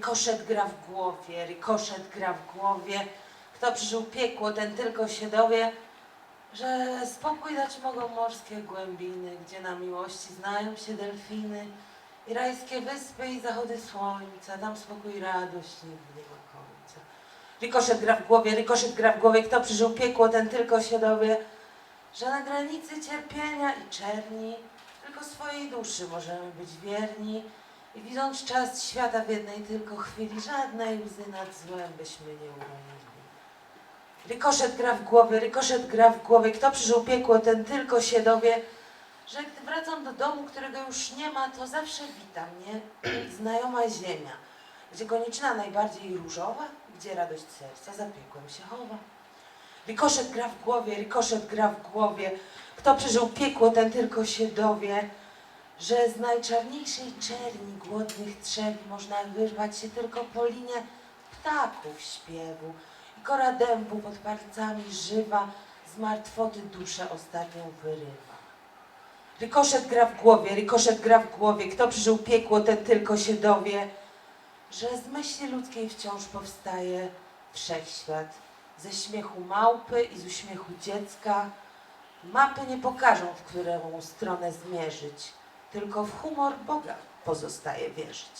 Rykoszet gra w głowie, rykoszet gra w głowie. Kto przeżył piekło, ten tylko się dowie, że spokój dać mogą morskie głębiny, gdzie na miłości znają się delfiny i rajskie wyspy i zachody słońca. Tam spokój radość nie ma końca. Rykoszet gra w głowie, rykoszet gra w głowie. Kto przeżył piekło, ten tylko się dowie, że na granicy cierpienia i czerni tylko swojej duszy możemy być wierni i widząc czas świata w jednej tylko chwili, żadnej łzy nad złem byśmy nie uronili. Rykoszet gra w głowie, rykoszet gra w głowie. Kto przeżył piekło, ten tylko się dowie, że gdy wracam do domu, którego już nie ma, to zawsze wita mnie znajoma ziemia, gdzie konieczna najbardziej różowa, gdzie radość serca za piekłem się chowa. Rykoszet gra w głowie, rykoszet gra w głowie. Kto przeżył piekło, ten tylko się dowie, że z najczarniejszej czerni głodnych trzewi można wyrwać się tylko po linie ptaków śpiewu i kora dębu pod palcami żywa z martwoty duszę ostatnią wyrywa. Rykoszet gra w głowie, rykoszet gra w głowie. Kto przeżył piekło, ten tylko się dowie, że z myśli ludzkiej wciąż powstaje wszechświat. Ze śmiechu małpy i z uśmiechu dziecka mapy nie pokażą, w którą stronę zmierzyć, tylko w humor Boga pozostaje wierzyć.